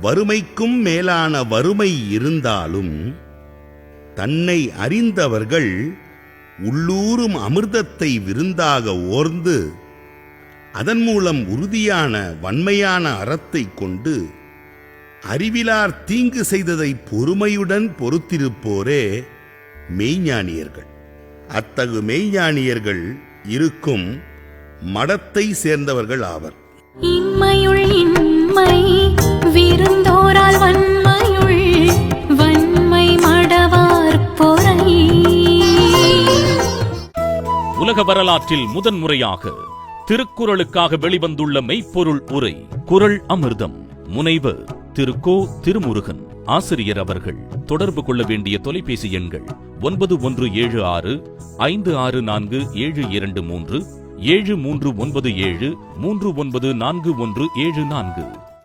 வறுமைக்கும் மேலான வறுமை இருந்தாலும் தன்னை அறிந்தவர்கள் உள்ளூரும் அமிர்தத்தை விருந்தாக ஓர்ந்து அதன் மூலம் உறுதியான வன்மையான அறத்தை கொண்டு அறிவிலார் தீங்கு செய்ததை பொறுமையுடன் பொறுத்திருப்போரே மெய்ஞானியர்கள். அத்தகு மெய்ஞானியர்கள் இருக்கும் மடத்தை சேர்ந்தவர்கள் ஆவர். இம்மையுள் உலக வரலாற்றில் முதன்முறையாக திருக்குறளுக்காக வெளிவந்துள்ள மெய்ப்பொருள் உரை குரல் அமிர்தம். முனைவர் திரு கோ திருமுருகன் ஆசிரியர் அவர்கள். தொடர்பு கொள்ள வேண்டிய தொலைபேசி எண்கள் ஒன்பது ஒன்று ஏழு ஆறு ஐந்து ஆறு நான்கு ஏழு இரண்டு மூன்று ஏழு மூன்று ஒன்பது ஏழு மூன்று ஒன்பது நான்கு ஒன்று ஏழு நான்கு.